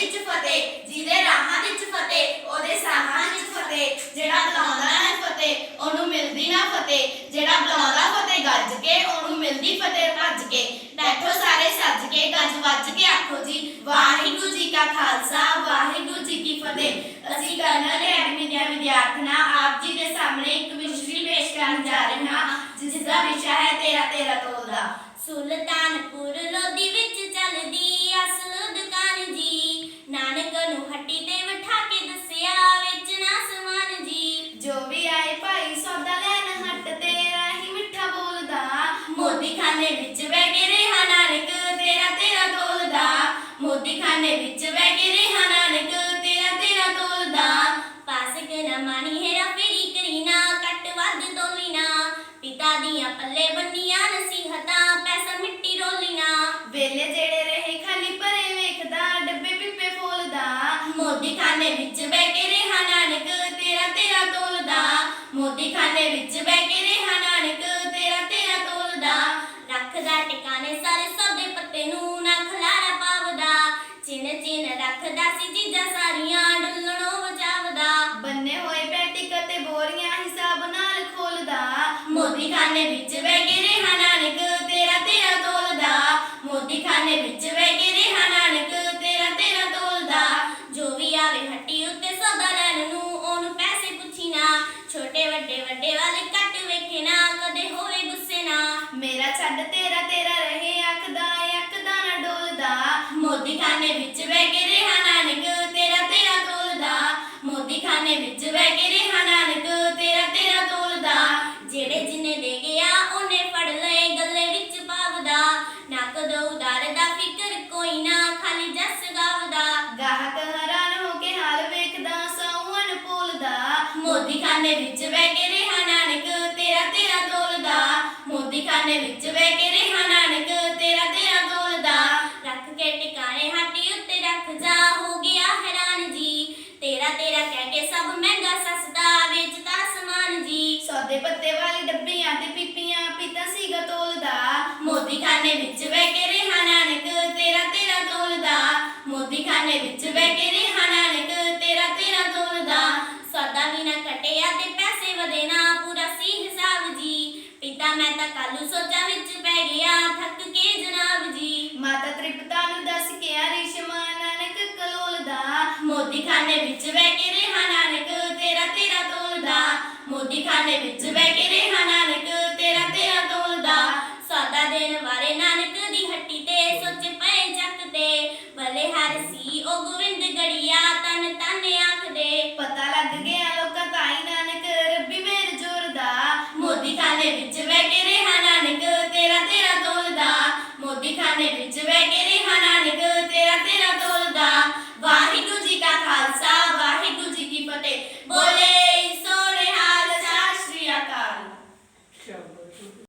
ਵਿੱਚ ਫਤਿਹ, ਜਿਹਦੇ ਰਾਹਾਂ ਵਿੱਚ ਫਤਿਹ, ਉਹਦੇ ਸਾਹਾਂ ਵਿੱਚ ਫਤਿਹ, ਜਿਹੜਾ ਬੁਲਾਉਂਦਾ ਨਾ ਫਤਿਹ, ਉਹਨੂੰ ਮਿਲਦੀ ਨਾ ਫਤਿਹ, ਜਿਹੜਾ ਬੁਲਾਉਂਦਾ ਫਤਿਹ ਗੱਜ ਕੇ, ਉਹਨੂੰ ਮਿਲਦੀ ਫਤਿਹ ਭੱਜ ਕੇ। ਬੈਠੋ ਸਾਰੇ ਸੱਜ ਕੇ, ਗੱਜ ਵੱਜ ਕੇ ਆਖੋ ਜੀ, ਵਾਹਿਗੁਰੂ ਜੀ ਕਾ ਖਾਲਸਾ, ਵਾਹਿਗੁਰੂ ਜੀ ਕੀ ਫਤਿਹ। ਅਸੀਂ ਕਰਨਲ ਅਕੈਡਮੀ ਦੀਆਂ ਵਿਦਿਆਰਥਣਾਂ, ਆਪ ਜੀ ਦੇ ਸਾਹਮਣੇ ਇੱਕ ਵਿਸ਼ਵੀ ਪੇਸ਼ ਕਰਨ ਜਾ ਰਹੇ ਹਾਂ, ਜਿਸ ਦਾ ਵਿਸ਼ਾ ਹੈ ਤੇਰਾ ਤੇਰਾ ਤੋਲਦਾ। ਸੁਲਤਾਨਪੁਰ ਖਾਨੇ ਵਿੱਚ ਬਹਿ ਕੇ ਰਿਹਾ ਨਾਨਕ ਤੇਰਾ ਤੇਰਾ ਤੋਲਦਾ। ਮੋਦੀ ਖਾਨੇ ਵਿੱਚ ਬਹਿ ਕੇ ਰਿਹਾ ਨਾਨਕ ਤੇਰਾ ਤੇਰਾ ਤੋਲਦਾ। ਪਾਸਕ ਨਾ ਮਾਣੀ ਹੈਰਾ ਫੇਰੀ ਕਰੀਨਾ ਕੱਟ ਵੱਧ ਤੋਲੀਨਾ ਪਿਤਾ ਦੀਆਂ ਪੱਲੇ ਬੰਨੀਆਂ ਨਸੀਹਤਾਂ ਪੈਸਾ ਮਿੱਟੀ ਰੋਲੀਨਾ ਵੇਲੇ ਜਿਹੜੇ ਰਹੇ ਖਾਲੀ ਭਰੇ ਵੇਖਦਾ ਡੱਬੇ ਪਿੱਪੇ ਫੋਲਦਾ। ਮੋਦੀ ਖਾਨੇ ਵਿੱਚ ਬਹਿ ਕੇ ਰਿਹਾ ਨਾਨਕ ਤੇਰਾ ਤੇਰਾ ਤੋਲਦਾ। ਮੋਦੀ ਖਾਨੇ ਵਿੱਚ ਬਹਿ ਕੇ ਰਿਹਾ ਨਾਨਕ ਰੱਖਦਾ ਟਿਕਾਣੇ ਸਾਰੇ ਸੌਦੇ ਪੱਤੇ ਨੂੰ ਨਾ ਖਲਾਰਾ ਪਾਵਦਾ। ਚਿਨ ਚਿਨ ਰੱਖਦਾ ਸੀ ਚੀਜ਼ਾਂ ਸਾਰੀਆਂ ਡੁੱਲਣੋਂ ਬਚਾਵਦਾ। ਬੰਨੇ ਹੋਏ ਪੈਟਿਕ ਤੇ ਬੋਰੀਆਂ ਹਿਸਾਬ ਨਾਲ ਖੋਲਦਾ। ਮੋਦੀ ਖਾਨੇ ਵਿੱਚ ਬਹਿ ਕੇ ਰਿਹਾ ਨਾਨਕ ਤੇਰਾ ਤੇਰਾ ਤੋਲਦਾ। ਮੋਦੀ ਖਾਨੇ ਵਿੱਚ ਬਹਿ ਕੇ ਰਿਹਾ ਨਾਨਕ ਤੇਰਾ ਤੇਰਾ ਤੋਲਦਾ। ਜੋ ਵੀ ਆਵੇ ਹੱਟੀ ਉੱਤੇ ਸੌਦਾ ਲੈਣ ਨੂੰ ਉਹਨੂੰ ਪੈਸੇ ਪੁੱਛੀ ਨਾ ਛੋਟੇ ਵੱਡੇ ਵੱਡੇ ਵਾਲੇ ਕੱਟ ਵੇਖੇ ਨਾ ਕਦੇ ਨਾ ਮੇਰਾ ਛੱਡ ਤੇਰਾ ਤੇਰਾ ਰਹੇ ਅੱਖਦਾ ਅੱਖਦਾ ਨਾ ਡੋਲਦਾ। ਮੋਦੀ ਖਾਨੇ ਵਿੱਚ ਬਹਿ ਕੇ ਰਿਹਾ ਨਾਨਕ ਤੇਰਾ ਤੇਰਾ ਤੋਲਦਾ। ਮੋਦੀ ਖਾਨੇ ਵਿੱਚ ਬਹਿ ਕੇ ਰਿਹਾ ਨਾਨਕ ਤੇਰਾ ਤੇਰਾ ਤੋਲਦਾ। ਜਿਹੜੇ ਜਿੰਨੇ ਦੇ ਗਿਆ ਉਹਨੇ ਫੜ ਲਏ ਗੱਲੇ ਵਿੱਚ ਪਾਵਦਾ ਨਾ ਕਦੋਂ ਉਦਾਰ ਦਾ ਫਿਕਰ ਕੋਈ ਨਾ ਖਾਲੀ ਜੱਸ ਗਾਵਦਾ। ਗਾਹਕ ਹੈਰਾਨ ਹੋ ਕੇ ਹਾਲ ਵੇਖਦਾ ਸੌਣ ਪੋਲਦਾ ਮੋਦੀ ਖਾਨੇ ਵਿੱਚ ਬਹਿ ਕੇ ਖਾਨੇ ਵਿੱਚ ਬਹਿ ਕੇ ਰਿਹਾ ਨਾਨਕ ਤੇਰਾ ਤੇਰਾ ਤੋਲਦਾ ਰੱਖ ਕੇ ਟਿਕਾਣੇ ਹਾਟੀ ਉੱਤੇ ਰੱਖ ਜਾ ਹੋ ਗਿਆ ਹੈਰਾਨ ਜੀ ਤੇਰਾ ਤੇਰਾ ਕਹਿ ਕੇ ਸਭ ਮਹਿੰਗਾ ਸਸਤਾ ਵੇਚਦਾ ਸਮਾਨ ਜੀ ਸੌਦੇ ਪੱਤੇ ਵਾਲੀ ਡੱਬੀਆਂ ਤੇ ਪੀਪੀਆਂ ਪੀਤਾ ਸੀਗਾ ਤੋਲਦਾ ਮੋਦੀ ਖਾਨੇ ਵਿੱਚ ਬਹਿ ਕੇ ਰਿਹਾ ਨਾਨਕ ਤੇਰਾ ਤੇਰਾ ਤੋਲਦਾ ਮੋਦੀ ਖਾਨੇ ਵਿੱਚ ਬਹਿ ਕੇ ਰਿਹਾ ਨਾਨਕ ਤੇਰਾ ਤੇਰਾ ਤੋਲਦਾ ਸੌਦਾ ਵੀ ਨਾ ਕਟਿਆ ਤੇ ਪੈਸੇ ਵਧੇ ਨਾ ਪੂਰਾ ਸੀ ਹਿਸਾਬ ਜੀ ਪਿਤਾ ਮੈਂ ਤਾਂ ਕਾਲੂ ਸੋਚਾਂ ਵਿੱਚ ਪੈ ਗਿਆ ਥੱਕ ਕੇ ਜਨਾਬ ਜੀ। ਮਾਤਾ ਤ੍ਰਿਪਤਾ ਨੂੰ ਦੱਸ ਕੇ ਆ ਰਿਸ਼ਮਾ ਨਾਨਕ ਕਲੋਲਦਾ ਮੋਦੀ ਖਾਨੇ ਵਿੱਚ ਬਹਿ ਕੇ ਰਿਹਾ ਨਾਨਕ ਤੇਰਾ ਤੇਰਾ ਤੋਲਦਾ ਮੋਦੀ ਖਾਨੇ ਵਿੱਚ